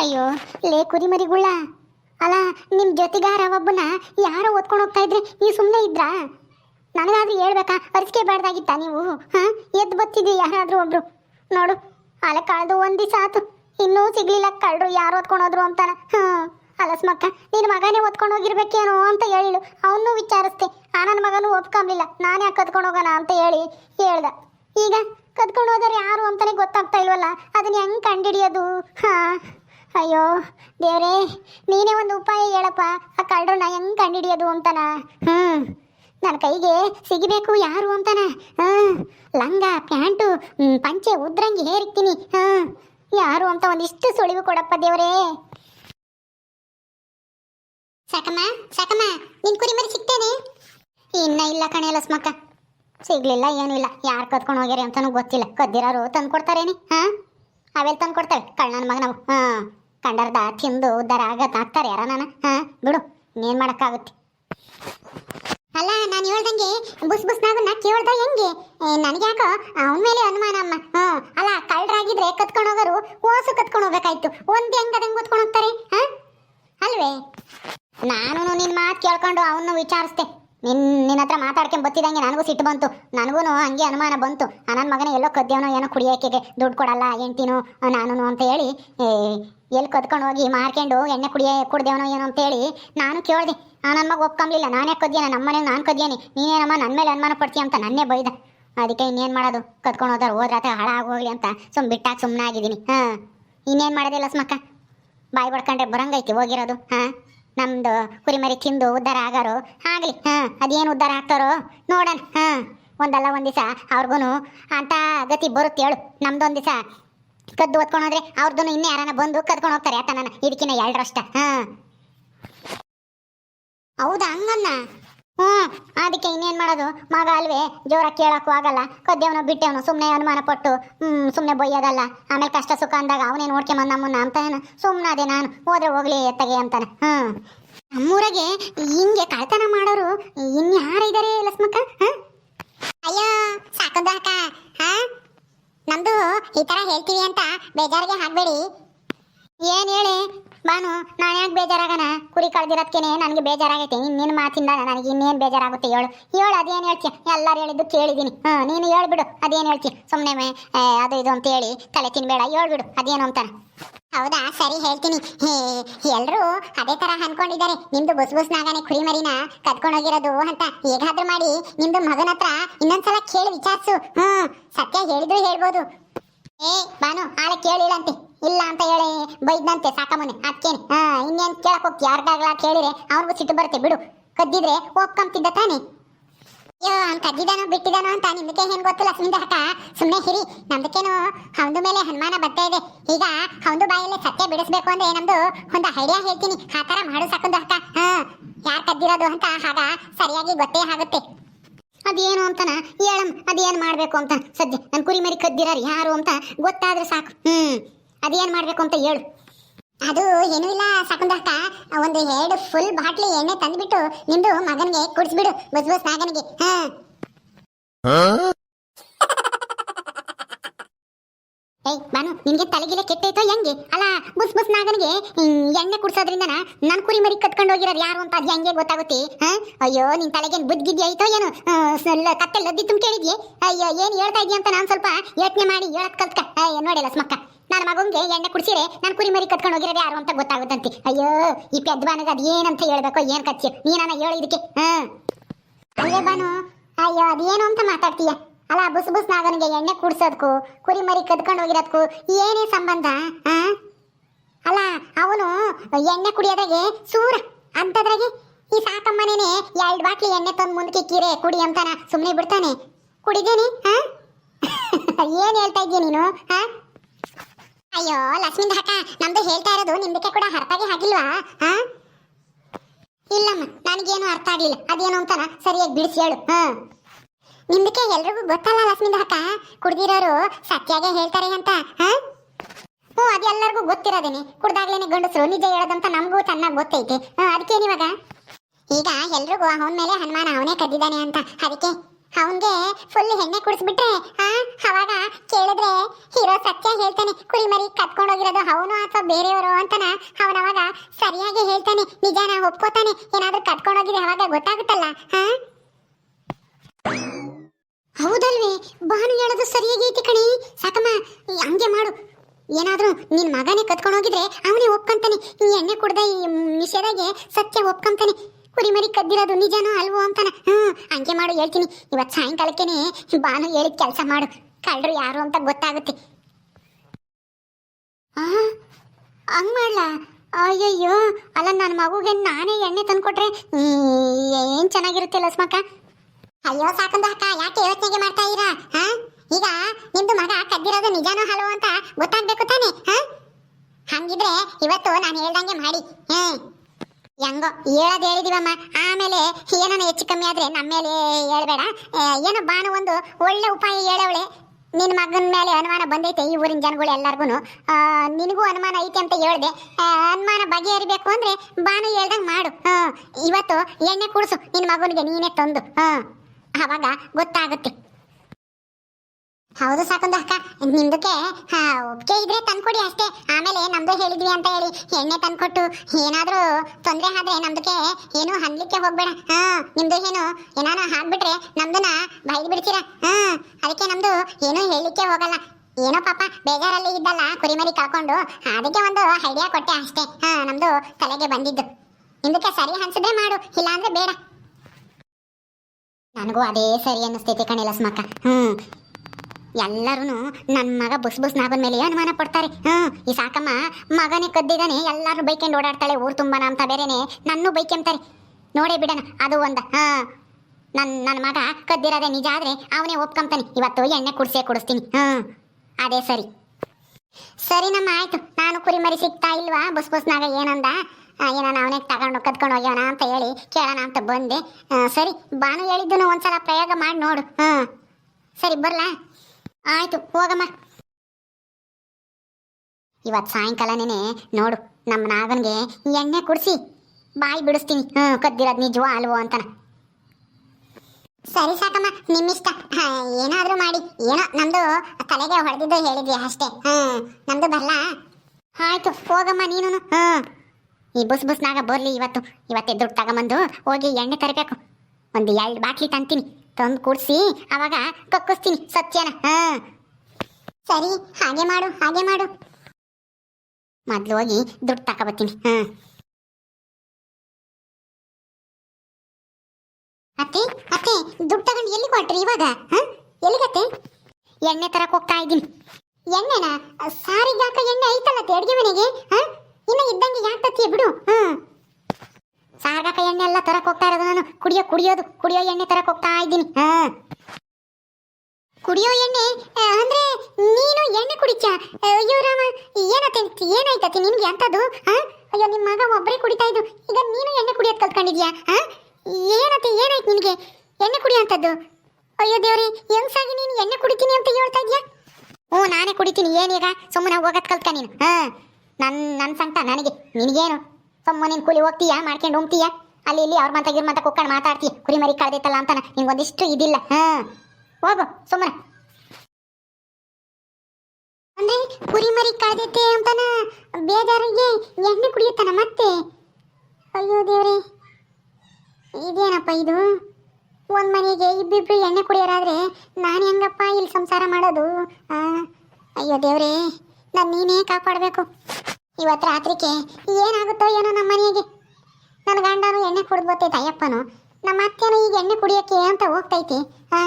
ಅಯ್ಯೋ, ಲೇ ಕುರಿಮರಿಗುಳ್ಳ. ಅಲ್ಲ ನಿಮ್ಮ ಜೊತೆಗಾರ ಒಬ್ಬನ ಯಾರೋ ಓದ್ಕೊಂಡು ಹೋಗ್ತಾ ಇದ್ರೆ ನೀವು ಸುಮ್ಮನೆ ಇದ್ರಾ? ನನಗಾದ್ರೂ ಹೇಳ್ಬೇಕಾ? ಅರಿಸಿಕೆ ಬಾರ್ದಾಗಿತ್ತಾ ನೀವು? ಹಾಂ? ಎದ್ದು ಬತ್ತಿದ್ವಿ ಯಾರಾದರೂ ಒಬ್ರು? ನೋಡು, ಅಲೆ ಕಳೆದು ಒಂದು ದಿವಸ ಆತು. ಇನ್ನೂ ಸಿಗ್ಲಿಲ್ಲ ಕಳ್ಳರು ಯಾರು ಓದ್ಕೊಂಡು ಹೋದ್ರು ಅಂತಾನ. ಹಾಂ, ಅಲಸ್ಮಕ್ಕ ನಿನ್ನ ಮಗನೇ ಓದ್ಕೊಂಡು ಹೋಗಿರ್ಬೇಕೇನೋ ಅಂತ ಹೇಳಿಳು. ಅವನು ವಿಚಾರಿಸ್ತೆ ಆ ನನ್ನ ಮಗನೂ ಒಪ್ಕೊಂಬಿಲ್ಲ ನಾನೇ ಕದ್ಕೊಂಡು ಹೋಗೋಣ ಅಂತ ಹೇಳಿ ಹೇಳ್ದ. ಈಗ ಕದ್ಕೊಂಡು ಹೋದ್ರೆ ಯಾರು ಅಂತಲೇ ಗೊತ್ತಾಗ್ತಾ ಇಲ್ವಲ್ಲ? ಅದನ್ನ ಹೆಂಗೆ ಕಂಡಿಡಿಯೋದು ಹಾ. ಅಯ್ಯೋ, ದೇವ್ರೇ, ನೀನೇ ಒಂದು ಉಪಾಯ ಹೇಳಪ್ಪ. ಆ ಕಳ್ಳರನ್ನ ಹೆಂಗ್ ಕಂಡಿಡಿಯೋದು ಅಂತನ? ಹ್ಮ್. ನನ್ನ ಕೈಗೆ ಸಿಗಬೇಕು ಯಾರು ಅಂತಾನ? ಹ್ಮ್. ಲಂಗ, ಪ್ಯಾಂಟು ಪಂಚೆ ಉದ್ರಂಗಿ ಹೇರಿಕ್ತೀನಿ. ಹ್ಮ್. ಯಾರು ಅಂತ ಒಂದಿಷ್ಟು ಸುಳಿವು ಕೊಡಪ್ಪ ದೇವರೇ. ಸಾಕಮ್ಮ ಸಾಕಮ್ಮ, ನಿನ್ ಕುರಿ ಮರಿ ಸಿಗ್ತೇನೆ? ಇನ್ನ ಇಲ್ಲ ಕಣೆ ಲಸ್ಮಕ್ಕ. ಸಿಗ್ಲಿಲ್ಲ, ಏನೂ ಇಲ್ಲ. ಯಾರು ಕದ್ಕೊಂಡು ಹೋಗ್ಯಾರ ಅಂತಾನೂ ಗೊತ್ತಿಲ್ಲ. ಕದ್ದಿರೋರು ತಂದು ಕೊಡ್ತಾರೇನಿ ಹಾ? ಅವೆಲ್ಲ ತಂದು ಕೊಡ್ತೇವೆ ಕಳ್ಳನ ಮಗ ನಾವು ಹಾ ಕಂಡರ್ದ ತಿಂದು ಉದ್ದಾರ ಆಗತ್ತ ಆಗ್ತಾರೆ ಯಾರ ನಾನು? ಹಾ, ಬಿಡು, ನೀನ್ ಮಾಡಕ್ಕಾಗುತ್ತೆ. ಅಲ್ಲ, ನಾನು ಹೇಳ್ದಂಗೆ ಬುಸ್ ಬುಸ್ ನಾಗನ್ನ ಕೇಳ್ದ ಹೆಂಗೆ? ನನಗೆ ಯಾಕೋ ಅವನ ಮೇಲೆ ಅನುಮಾನ ಅಮ್ಮ. ಹ್ಞೂ, ಅಲ್ಲ, ಕಳ್ಳರಾಗಿದ್ರೆ ಕತ್ಕೊಂಡು ಹೋಗೋರು ಓಸು ಕತ್ಕೊಂಡು ಹೋಗ್ಬೇಕಾಯ್ತು ಒಂದ್ ಹೆಂಗ್ ಅದಂಗೆ ಕೂತ್ಕೊಂಡು ಹೋಗ್ತಾರೆ ಹಾ? ಅಲ್ವೇ? ನಾನು ನಿನ್ನ ಮಾತು ಕೇಳ್ಕೊಂಡು ಅವನು ವಿಚಾರಿಸ್ದೆ. ನಿನ್ ನಿನ್ನ ಹತ್ರ ಮಾತಾಡ್ಕೊಂಡ್ ಬತ್ತಿದಂಗೆ ನನಗೂ ಸಿಟ್ಟು ಬಂತು. ನನಗೂ ಹಂಗೆ ಅನುಮಾನ ಬಂತು. ನನ್ನ ಮಗನ ಎಲ್ಲೋ ಕದ್ಯವನೋ ಏನೋ ಕುಡಿಯೋಕೆ ದುಡ್ಡು ಕೊಡಲ್ಲ ಎಂಟಿನೋ ನಾನು ಅಂತ ಹೇಳಿ ಎಲ್ಲಿ ಕದ್ಕೊಂಡು ಹೋಗಿ ಮಾರ್ಕೊಂಡು ಎಣ್ಣೆ ಕುಡಿಯೋ, ಕುಡ್ದೇವನೋ ಏನೋ ಅಂತ ಹೇಳಿ ನಾನು ಕೇಳ್ದೆ ನನ್ನ ಮಗ ಒಪ್ಕೊಂಬ್ಲಿಲ್ಲ. ನಾನೇ ಕದ್ಯನ? ನಮ್ಮ ಮನೆಗೆ ನಾನು ಕದ್ದೇನೆ ನೀನೇನಮ್ಮ ನನ್ನ ಮೇಲೆ ಅನುಮಾನ ಪಡ್ತೀಯ ಅಂತ ನನ್ನೇ ಬೈದ. ಅದಕ್ಕೆ ಇನ್ನೇನು ಮಾಡೋದು? ಕದ್ಕೊಂಡು ಹೋದ್ರೆ ಹೋದ್ರಾತ ಹಾಳಾಗೋಗ್ಲಿ ಅಂತ ಸುಮ್ ಬಿಟ್ಟಾಗ ಸುಮ್ಮನೆ ಆಗಿದ್ದೀನಿ ಹಾಂ, ಇನ್ನೇನು ಮಾಡೋದಿಲ್ಲ ಸ್ಮಕ್ಕ? ಬಾಯಿ ಬಡ್ಕೊಂಡ್ರೆ ಬರಂಗೈತಿ ಹೋಗಿರೋದು, ಹಾ? ನಮ್ದು ಕುರಿಮರಿ ತಿಂದು ಉದ್ಧಾರ ಆಗೋರು. ಆಗ್ಲಿ, ಹಾ, ಅದೇನು ಉದ್ಧಾರ ಆಗ್ತಾರೋ ನೋಡೋಣ, ಹಾ. ಒಂದಲ್ಲ ಒಂದ್ ಅವ್ರಿಗೂ ಅಂತ ಗತಿ ಬರುತ್ತೆ ಹೇಳು. ನಮ್ದೊಂದ್ ದಿವಸ ಕದ್ದು ಓದ್ಕೊಂಡೋದ್ರೆ ಅವ್ರದ್ದು ಇನ್ನೇ ಯಾರನ್ನ ಬಂದು ಕದ್ಕೊಂಡು ಹೋಗ್ತಾರೆ ಆತ ನನ್ನ ಇದಕ್ಕಿನ್ನ ಎರಡರಷ್ಟ ಹಾ. ಹೌದಾ ಹಂಗನ್ನ ಹ್ಞೂ ಅದಕ್ಕೆ ಇನ್ನೇನ್ ಮಾಡೋದು? ಮಗ ಅಲ್ವೇ, ಜೋರ ಕೇಳಕ್ಕೂ ಆಗಲ್ಲ. ಕದ್ದೇವನು ಬಿಟ್ಟೆವನು ಸುಮ್ಮನೆ ಅನುಮಾನ ಪಟ್ಟು, ಹ್ಮ್ ಸುಮ್ಮನೆ ಬೊಯ್ಯೋದಲ್ಲ ಆಮೇಲೆ ಕಷ್ಟ ಸುಖ ಅಂದಾಗ ಅವನೇ ನೋಡ್ಕೊಂಬಂದ ನಮ್ಮನ್ನ ಅಂತ ಸುಮ್ಮನಾದೆ ನಾನು, ಹೋದ್ರೆ ಹೋಗ್ಲಿ ಎತ್ತಗೆ ಅಂತಾನೆ. ಹ್ಞೂ ನಮ್ಮೂರಾಗೆ ಹಿಂಗೆ ಕಳ್ತನ ಮಾಡೋರು ಇದಾರೆ ಲಕ್ಷ್ಮಕ್ಕ? ಅಯ್ಯೋ ಸಾಕುದು ಅಕ್ಕ. ಹಾ? ನಮ್ದು ಈ ತರ ಹೇಳ್ತೀವಿ ಅಂತ ಬೇಜಾರಿಗೆ ಹಾಕ್ಬೇಡಿ. ಏನ್ ಹೇಳಿ? ಬಾನು, ನಾನು ಯಾಕೆ ಬೇಜಾರಾಗಣ ಕುರಿ ಕಳ್ದಿರೋದ್ಕೇನೆ ನನಗೆ ಬೇಜಾರಾಗೈತೆ. ನಿನ್ನ ಮಾತಿಂದ ನನಗೆ ಇನ್ನೇನು ಬೇಜಾರಾಗುತ್ತೆ ಹೇಳು. ಹೇಳು, ಅದೇನು ಹೇಳ್ತೀಯ? ಎಲ್ಲರೂ ಹೇಳಿದ್ದು ಕೇಳಿದ್ದೀನಿ. ಹಾಂ ನೀನು ಹೇಳ್ಬಿಡು, ಅದೇನು ಹೇಳ್ತೀಯ? ಸುಮ್ಮನೆ ಅದು ಇದು ಅಂತ ಹೇಳಿ ತಲೆ ತಿನ್ಬೇಡ, ಹೇಳ್ಬಿಡು, ಅದೇನು ಅಂತಾನೆ ಹೌದಾ? ಸರಿ, ಹೇಳ್ತೀನಿ. ಹೇ ಎಲ್ಲರೂ ಅದೇ ತರ ಅನ್ಕೊಂಡಿದ್ದಾರೆ. ನಿಮ್ದು ಬುಸ್ ಬುಸ್ ನಾಗಾನೆ ಕುರಿ ಮರಿನ ಕದ್ಕೊಂಡು ಹೋಗಿರೋದು ಅಂತ ಹೇಗಾದ್ರೂ ಮಾಡಿ ನಿಮ್ದು ಮಗನ ಹತ್ರ ಇನ್ನೊಂದ್ಸಲ ಕೇಳಿ ವಿಚಾರಿಸು. ಹ್ಮ್, ಸತ್ಯ ಹೇಳಿದ್ರು ಹೇಳ್ಬೋದು. ಏ, ಬಾನು, ಆಳೆ ಕೇಳಿಲ್ಲಂತೆ ಇಲ್ಲ ಅಂತ ಹೇಳಿ ಬೈದಂತೆ ಸಾಕಮ್ಮನೆ. ಅದಕ್ಕೇನೆ ಹಾ ಕೇಳಕ್ಕೆ ಕೇಳಕ್ ಹೋಗ್ತಿ ಯಾರ್ಗಾಗ್ಲ ಕೇಳಿದ್ರೆ ಅವನಿಗೂ ಸಿಟ್ಟು ಬರುತ್ತೆ, ಬಿಡು. ಕದ್ದಿದ್ರೆ ಒಪ್ಕೊಂತಿದ್ದ ತಾನೆ. ಅಯ್ಯೋ, ಅವ್ನು ಕದ್ದಿದಾನೋ, ಬಿಟ್ಟಿದಾನೋ ಅಂತ ನಿಮ್ದಕ್ಕೆ ಏನ್ ಗೊತ್ತಿಲ್ಲ ಸುಮ್ಮನೆ ಅಕ್ಕ ಸುಮ್ಮನೆ ಹಿರಿ ನಮ್ದಕ್ಕೇನು ಅವನ ಮೇಲೆ ಹನುಮಾನ ಬರ್ತಾ ಇದೆ. ಈಗ ಅವನ ಬಾಯಲ್ಲಿ ಸತ್ಯ ಬಿಡಿಸ್ಬೇಕು ಅಂದ್ರೆ ನಮ್ದು ಒಂದು ಐಡಿಯಾ ಹೇಳ್ತೀನಿ. ಆ ಥರ ಮಾಡು ಸಾಕೊಂದು ಅಕ್ಕ ಹಾ, ಯಾರು ಕದ್ದಿರೋದು ಅಂತ ಆಗ ಸರಿಯಾಗಿ ಗೊತ್ತೇ ಆಗುತ್ತೆ. ಅದೇನು ಅಂತನ? ಹೇಳಮ್ ಅದೇನು ಮಾಡಬೇಕು ಅಂತ? ಸದ್ಯ ನನ್ನ ಕುರಿ ಮರಿ ಕದ್ದಿರಾರು ಯಾರು ಅಂತ ಗೊತ್ತಾದ್ರೆ ಸಾಕು. ಹ್ಮ್. ಅದೇನ್ ಮಾಡಬೇಕು ಅಂತ ಹೇಳು. ಅದು ಏನೂ ಇಲ್ಲ ಸಾಕುಂದಕ್ಕ ಒಂದು ಎರಡು ಫುಲ್ ಬಾಟ್ಲಿ ಎಣ್ಣೆ ತಂದ್ಬಿಟ್ಟು ನಿಂದು ಮಗನಿಗೆ ಕುಡಿಸ್ಬಿಡು. Bus bus ನಾಗನಿಗೆ. ಹಾ. ಏಯ್ ಬಾನು ನಿನ್ಗೆ ತಲೆಗಿಲೆ ಕೆಟ್ಟೈತೋ ಹೆಂಗೆ? ಅಲ್ಲ ಬುಸ್ ಬುಸ್ ನಾಗನಿಗೆ ಎಣ್ಣೆ ಕುಡ್ಸೋದ್ರಿಂದ ನನ್ ಕುರಿ ಮರಿ ಕತ್ಕೊಂಡು ಹೋಗಿರೋದು ಯಾರು ಅಂತ ಅದು ಹೆಂಗೆ ಗೊತ್ತಾಗುತ್ತೆ? ಹಾ? ಅಯ್ಯೋ ನಿನ್ ತಲೆಗೇನ್ ಬುದ್ಧಿಗಿದ್ಯ ಐತೋ ಏನು? ಕತ್ತೆ ಲದ್ದಿ ತುಂಬ ಕೇಳಿದ್ಯೆ ಅಯ್ಯೋ ಏನು ಹೇಳ್ತಾ ಇದೀಯ ಅಂತ ನಾನು ಸ್ವಲ್ಪ ಯೋಚನೆ ಮಾಡಿ ಹೇಳಕ್ ಕಲ್ತ್ಕ. ಅಯ್ಯೋ ನೋಡಿಲ್ಲ ಸ್ಮಕ್ಕ. ನನ್ನ ಮಗುಂಗೆ ಎಣ್ಣೆ ಕುಡಿಸಿರೆ ನಾನು ಕುರಿ ಮರಿ ಕಟ್ಕೊಂಡು ಹೋಗಿರೋದು ಯಾರು ಅಂತ ಗೊತ್ತಾಗುತ್ತಂತೆ. ಅಯ್ಯೋ, ಈ ಪೆದ್ಬಾನಗ ಅದು ಏನಂತ ಹೇಳ್ಬೇಕೋ, ಏನ್ ಕಚ್ಚಿ? ನೀನಾನ ಹೇಳು ಇದಕ್ಕೆ. ಅಯ್ಯೋ ಅಲ್ಲೇ ಬಾನು ಅಯ್ಯೋ, ಅದೇನು ಅಂತ ಮಾತಾಡ್ತೀಯ? ಅಲ್ಲ, ಬುಸ್ ಬುಸ್ ನಾಗನಿಗೆ ಎಣ್ಣೆ ಕುಡ್ಸೋದಕ್ಕು ಕುರಿ ಮರಿ ಕದ್ಕೊಂಡು ಹೋಗಿರೋದ್ಕು ಏನೇ ಸಂಬಂಧ ಆ ಅಲ್ಲ, ಅವನು ಎಣ್ಣೆ ಕುಡಿಯೋದಾಗೆ ಸೂರ ಅಂತದ್ರಾಗೆ ಈ ಸಾಕಮ್ಮನೇನೆ ಎರಡು ಬಾಟ್ಲಿ ಎಣ್ಣೆ ತಂದು ಮುಂದಕ್ಕೆ ಕೀರೆ ಕುಡಿ ಅಂತಾನ ಸುಮ್ಮನೆ ಬಿಡ್ತಾನೆ. ಕುಡಿದೇನೆ, ಹಾ? ಏನ್ ಹೇಳ್ತಾ ಇದ್ದೀಯ ನೀನು, ಹಾ? ಅಯ್ಯೋ, ಲಕ್ಷ್ಮೀಂದ ಅಕ್ಕ, ನಮ್ದು ಹೇಳ್ತಾ ಇರೋದು ನಿಮ್ದಕ್ಕೆ ಕೂಡ ಅರ್ಥಾಗಿ ಆಗಿಲ್ವಾ? ಹಾ? ಇಲ್ಲಮ್ಮ, ನನಗೇನು ಅರ್ಥ ಆಗ್ಲಿಲ್ಲ. ಅದೇನು ಅಂತಾನ ಸರಿಯಾಗಿ ಬಿಡಿಸಿ ಹೇಳು. ಹಾ. ನಿಮ್ದಕ್ಕೆ ಎಲ್ರಿಗೂ ಗೊತ್ತಲ್ಲ ಲಕ್ಷ್ಮೀಂದ ಅಕ್ಕ, ಕುಡ್ದಿರೋರು ಸತ್ಯಾಗೆ ಹೇಳ್ತಾರೆ ಅಂತ, ಹಾ? ಹ್ಞೂ, ಅದು ಎಲ್ಲರಿಗೂ ಗೊತ್ತಿರೋದೇನೆ. ಕುಡ್ದಾಗ್ಲೇನೆ ಗಂಡಸರು, ನಿಜ ಹೇಳೋದಂತ ನಮಗೂ ಚೆನ್ನಾಗಿ ಗೊತ್ತೈತೆ. ಅದಕ್ಕೇನಿವಾಗ ಈಗ ಎಲ್ರಿಗೂ ಅವನ ಮೇಲೆ ಹನುಮಾನ ಅವನೇ ಕದ್ದಿದ್ದಾನೆ ಅಂತ. ಅದಕ್ಕೆ ಅವನ್ಗೆ ಫುಲ್ ಎಣ್ಣೆ ಕುಡಿಸ್ಬಿಟ್ರೆ, ಆ, ಅವಾಗ ಕೇಳಿದ್ರೆ, ಹೀರೋ ಸತ್ಯ ಹೇಳ್ತಾನೆ, ಕುರಿಮರಿ ಕತ್ಕೊಂಡೋಗಿರೋದು ಅವನು ಅಥವಾ ಬೇರೆಯವರು? ಅಂತಾನ ಅವನವಾಗ ಸರಿಯಾಗಿ ಹೇಳ್ತಾನೆ, ನಿಜಾನ ಒಪ್ಕೋತಾನೆ, ಏನಾದ್ರೂ ಕತ್ಕೊಂಡೋಗಿದೆ ಅವಾಗ ಗೊತ್ತಾಗುತ್ತಲ್ಲ ಹೌದಲ್ವೇ? ಭಾನು ಹೇಳೋದು ಐತಿ ಕಣಿ. ಸಾಕಮ್ಮ, ಹಂಗೆ ಮಾಡು. ಏನಾದ್ರೂ ನಿನ್ ಮಗನೇ ಕತ್ಕೊಂಡು ಹೋಗಿದ್ರೆ ಅವನೇ ಒಪ್ಕೊಂತಾನೆ. ಈ ಎಣ್ಣೆ ಕುಡ್ದ ಈ ನಿಷೇಧಾಗೆ ಸತ್ಯ ಒಪ್ಕೊಂತಾನೆ. ಕುರಿಮರಿ ಕದ್ದಿರೋದು ನಿಜನೋ ಅಲ್ವೋ ಅಂತಾನ? ಹ್ಮ್, ಹಂಗೆ ಮಾಡು, ಹೇಳ್ತೀನಿ. ಇವತ್ತು ಸಾಯಂಕಾಲಕ್ಕೇನೆ ಬಾನು ಹೇಳಿದ ಕೆಲಸ ಮಾಡು. ಕಳ್ಳರು ಯಾರು ಅಂತ ಗೊತ್ತಾಗುತ್ತೆ. ಹಂಗ್ ಮಾಡ್ಲಾ? ಅಯ್ಯಯ್ಯೋ, ಅಲ್ಲ ನನ್ನ ಮಗುಗೆ ನಾನೇ ಎಣ್ಣೆ ತಂದ್ಕೊಟ್ರೆ ಏನ್ ಚೆನ್ನಾಗಿರುತ್ತೆ ಲಸ್ಮಕ್ಕ ಅಯ್ಯೋ ಸಾಕಂದ ಅಕ್ಕ, ಯಾಕೆ ಯೋಚನೆಗೆ ಮಾಡ್ತಾ ಇರಾ ಈಗ ನಿಮ್ದು ಮಗ ಕದ್ದಿರೋದು ನಿಜಾನೋ ಹಲೋ ಅಂತ ಗೊತ್ತಾಗ್ಬೇಕು ತಾನೆ, ಹಾ? ಹಂಗಿದ್ರೆ ಇವತ್ತು ನಾನು ಹೇಳ್ದಂಗೆ ಮಾಡಿ. ಹ್ಮ್. ಹೆಂಗೋ ಹೇಳೋದು ಹೇಳಿದೀವಮ್ಮ. ಆಮೇಲೆ ಏನೋ ಹೆಚ್ಚು ಕಮ್ಮಿ ಆದ್ರೆ ನಮ್ಮ ಮೇಲೆ ಹೇಳ್ಬೇಡ. ಏನೋ ಬಾನು ಒಂದು ಒಳ್ಳೆ ಉಪಾಯ ಹೇಳವಳೆ. ನಿನ್ನ ಮಗನ ಮೇಲೆ ಅನುಮಾನ ಬಂದೈತೆ ಈ ಊರಿನ ಜನಗಳು ಎಲ್ಲರಿಗೂ ನಿನಗೂ ಅನುಮಾನ ಐತೆ ಅಂತ ಹೇಳ್ದೆ. ಅನುಮಾನ ಬಗೆಹರಿಬೇಕು ಅಂದ್ರೆ ಬಾನು ಹೇಳ್ದಂಗೆ ಮಾಡು. ಇವತ್ತು ಎಣ್ಣೆ ಕುಡಿಸು. ನಿನ್ನ ಮಗನಿಗೆ ನೀನೇ ತಂದು. ಹಾಂ ಆವಾಗ ಗೊತ್ತಾಗುತ್ತೆ. ಹೌದು ಸಾಕೊಂದು ಅಕ್ಕ. ನಿಮ್ದಕ್ಕೆ ಒಪ್ಪಿಗೆ ಇದ್ರೆ ತಂದ್ಕೊಡಿ ಅಷ್ಟೇ. ಆಮೇಲೆ ನಮ್ದು ಹೇಳಿದ್ವಿ ಅಂತ ಹೇಳಿ ಎಣ್ಣೆ ತಂದ್ಕೊಟ್ಟು ಏನಾದ್ರೂ ತೊಂದರೆ ಆದ್ರೆ ನಮ್ದಕ್ಕೆ ಏನು ಹನ್ಲಿಕ್ಕೆ ಹೋಗ್ಬೇಡ. ಹಾ, ನಿಮ್ದು ಏನು ಏನಾನ ಹಾಕ್ಬಿಟ್ರೆ ನಮ್ದನ್ನ ಬೈದು ಬಿಡ್ತೀರ? ಹಾ, ಅದಕ್ಕೆ ನಮ್ದು ಏನು ಹೇಳಲಿಕ್ಕೆ ಹೋಗಲ್ಲ. ಏನೋ ಪಾಪ ಬೇಜಾರಲ್ಲಿ ಇದ್ದಲ್ಲ ಕುರಿಮರಿ ಕಳ್ಕೊಂಡು. ಅದಕ್ಕೆ ಒಂದು ಐಡಿಯಾ ಕೊಟ್ಟೆ ಅಷ್ಟೇ. ಹಾ, ನಮ್ದು ತಲೆಗೆ ಬಂದಿದ್ದು. ನಿಮ್ದಕ್ಕೆ ಸರಿ ಅನ್ಸಿದ್ರೆ ಮಾಡು, ಇಲ್ಲಾಂದ್ರೆ ಬೇಡ. ನನಗೂ ಅದೇ ಸರಿ ಅನ್ನಿಸ್ತೈತಿ ಕಣಿಲ್ಲ ಸ್ಮಕ್ಕ ಹ್ಮ್. ಎಲ್ಲರೂ ನನ್ನ ಮಗ ಬುಸ್ ಬುಸ್ ನಾಗನ ಮೇಲೆ ಅನುಮಾನ ಪಡ್ತಾರೆ. ಹ್ಮ್ ಈ ಸಾಕಮ್ಮ ಮಗನೇ ಕದ್ದಿದ್ದಾನೆ ಎಲ್ಲರೂ ಬೈಕೆಂಡು ಓಡಾಡ್ತಾಳೆ, ಊರು ತುಂಬಾನ ಅಂತ ಬೇರೆನೆ ನನ್ನೂ ಬೈಕೆಂಬ್ತಾರೆ ನೋಡೇ ಬಿಡೋಣ, ಅದು ಒಂದ. ಹಾಂ ನನ್ನ ನನ್ನ ಮಗ ಕದ್ದಿರೋದೇ ನಿಜ ಆದ್ರೆ ಅವನೇ ಒಪ್ಕೊಂತಾನೆ. ಇವತ್ತು ಎಣ್ಣೆ ಕುಡಿಸೇ ಕುಡಿಸ್ತೀನಿ. ಹ್ಮ್ ಅದೇ ಸರಿ. ಸರಿ ನಮ್ಮ ಆಯ್ತು. ನಾನು ಕುರಿಮರಿ ಸಿಗ್ತಾ ಇಲ್ವಾ? ಬುಸ್ ಬುಸ್ನಾಗ ಏನಂದ? ಏನಾನ ಅವನೇ ತಗೊಂಡು ಕದ್ಕೊಂಡು ಹೋಗ್ಯವನ ಅಂತ ಹೇಳಿ ಕೇಳೋಣ ಅಂತ ಬಂದೆ. ಸರಿ, ಬಾನು ಹೇಳಿದ್ದು ಒಂದ್ಸಲ ಪ್ರಯೋಗ ಮಾಡಿ ನೋಡು. ಹ್ಮ್ ಸರಿ, ಬರ್ಲಾ? ಆಯ್ತು, ಹೋಗಮ್ಮ. ಇವತ್ತು ಸಾಯಂಕಾಲನೇ ನೋಡು, ನಮ್ಮ ನಾಗನ್ಗೆ ಎಣ್ಣೆ ಕುಡಿಸಿ ಬಾಯಿ ಬಿಡಿಸ್ತೀನಿ. ಹ್ಮ್ ಕದ್ದಿರೋದು ನಿಜವೋ ಅಲ್ವೋ ಅಂತಾನ. ಸರಿ ಸಾಕಮ್ಮ, ನಿಮ್ಮಿಷ್ಟ. ಏನಾದ್ರೂ ಮಾಡಿ. ಏನೋ, ನಮ್ದು ತಲೆಗೆ ಹೊಡೆದಿದ್ದು ಹೇಳಿದ್ವಿ ಅಷ್ಟೇ. ಹ್ಮ್ ನಮ್ದು ಬರಲ್ಲ ಆಯ್ತು, ಹೋಗಮ್ಮ ನೀನು ಹ್ಮ್ ಈ ಬುಸ್ ಬುಸ್ನಾಗ ಬರ್ಲಿ ಇವತ್ತು. ಇವತ್ತೇ ದುಡ್ಡು ತಗೊಂಬಂದು ಹೋಗಿ ಎಣ್ಣೆ ತರಬೇಕು. ಒಂದು ಎರಡು ಬಾಟ್ಲಿ ತಂತೀನಿ. ತಂದು ಕೂಡಿಸಿ ಅವಾಗ ಕಕ್ಕಿಸ್ತೀನಿ, ಸತ್ಯನ. ಹಾ. ಸರಿ, ಹಾಗೆ ಮಾಡು ಹಾಗೆ ಮಾಡು. ಮೊದ್ಲು ಹೋಗಿ ದುಡ್ಡು ತಗೊಬತ್ತೀನಿ ಹಾ. ಅತ್ತೆ ಅತ್ತೆ, ದುಡ್ಡು ತಗೊಂಡು ಎಲ್ಲಿ ಕೊಟ್ರಿ ಇವಾಗ? ಹಾ? ಎಲ್ಲಿಗತ್ತೆ ಎಣ್ಣೆ ತರಕ್ ಹೋಗ್ತಾ ಇದ್ದೀನಿ. ಎಣ್ಣೆನಾ? ಸಾರಿಗೆ ಯಾಕ ಎಣ್ಣೆ ಐತಲ್ಲ ಅಡುಗೆ ಮನೆಗೆ? ಹಾ? ಇನ್ನ ಇದ್ದಂಗೆ ಯಾಕೆ ತತ್ತಿ ಬಿಡು? ಹಾ. ಸಾರ್ಗಾಕ ಎಣ್ಣೆ ಎಲ್ಲ ತರಕ್ ಹೋಗ್ತಾ ಇರೋದು ನಾನು. ಕುಡಿಯೋ, ಕುಡಿಯೋದು, ಕುಡಿಯೋ ಎಣ್ಣೆ ತರಕ್ ಹೋಗ್ತಾ ಇದ್ದೀನಿ. ಕುಡಿಯೋ ಎಣ್ಣೆ ಅಂದ್ರೆ ನೀನು ಎಣ್ಣೆ ಕುಡಿಚ? ಅಯ್ಯೋ ರಾಮ ಏನತ್ತೆ ಏನಾಯ್ತತಿ ನಿನ್ಗೆ ಅಂತದ್ದು? ಹಾ ಅಯ್ಯೋ ನಿಮ್ಮ ಮಗ ಒಬ್ಬರೇ ಕುಡಿತಾ ಇದ್ದು. ಈಗ ನೀನು ಎಣ್ಣೆ ಕುಡಿಯೋದ್ ಕಲ್ತ್ಕೊಂಡಿದ್ಯಾ? ಹಾ ಏನತ್ತೆ, ಏನಾಯ್ತು ನಿನಗೆ? ಎಣ್ಣೆ ಕುಡಿಯೋಂಥದ್ದು ಅಯ್ಯೋ ದೇವ್ರಿ, ಹೆಂಗ್ಸಾಗಿ ನೀನು ಎಣ್ಣೆ ಕುಡಿತೀನಿ ಅಂತ ಹೇಳ್ತಾ ಇದ್ಯಾ? ಹ್ಞೂ, ನಾನೇ ಕುಡಿತೀನಿ. ಏನೀಗ ಸುಮ್ಮನೆ ಹೋಗೋದ್ ಕಲ್ತ್ಕ ನೀನು. ಹಾಂ. ನನ್ನ ನನ್ನ ಸಂಕಟ, ನನಗೆ. ನಿನಗೇನು? ಸುಮ್ಮನೆ ನೀನು ಕೂಲಿ ಹೋಗ್ತೀಯಾ? ಮಾಡ್ಕೊಂಡು ಹೋಗ್ತೀಯಾ? ಅಲ್ಲಿ ಇಲ್ಲಿ ಅವ್ರ ಮಂತ ಗಿರ್ ಮಂತ ಕುಕ್ಕಂಡು ಮಾತಾಡ್ತೀಯ ಕುರಿ ಮರಿ ಕಳ್ದೈತಲ್ಲ ಅಂತಾನ. ನಿಂಗೊಂದಿಷ್ಟು ಇದಿಲ್ಲ. ಹಾ. ಹೋಗು ಸುಮ್ಮನೆ ಅಂದ್ರೆ ಕುರಿ ಮರಿ ಕಳ್ದೈತೆ ಅಂತಾನ? ಬೇಜಾರಿಗೆ ಎಣ್ಣೆ ಕುಡಿಯುತ್ತಾನ ಮತ್ತೆ? ಅಯ್ಯೋ ದೇವ್ರಿ. ಇದೇನಪ್ಪ ಇದು? ಒಂದ್ ಮನೆಗೆ ಇಬ್ಬಿಬ್ರು ಎಣ್ಣೆ ಕುಡಿಯೋರಾದ್ರೆ ನಾನು ಹೆಂಗಪ್ಪ ಇಲ್ಲಿ ಸಂಸಾರ ಮಾಡೋದು? ಅಯ್ಯೋ ದೇವ್ರಿ, ನಾನು ನೀನೇ ಕಾಪಾಡಬೇಕು. ಇವತ್ತು ರಾತ್ರಿಗೆ ಏನಾಗುತ್ತೋ ಏನೋ ನಮ್ಮ ಮನೆಗೆ. ನನ್ನ ಗಂಡನು ಎಣ್ಣೆ ಕುಡಿದು ಬರ್ತೈತೆ ಅಯ್ಯಪ್ಪನು. ನಮ್ಮ ಅತ್ತೆನೂ ಈಗ ಎಣ್ಣೆ ಕುಡಿಯೋಕ್ಕೆ ಅಂತ ಹೋಗ್ತೈತಿ. ಆ?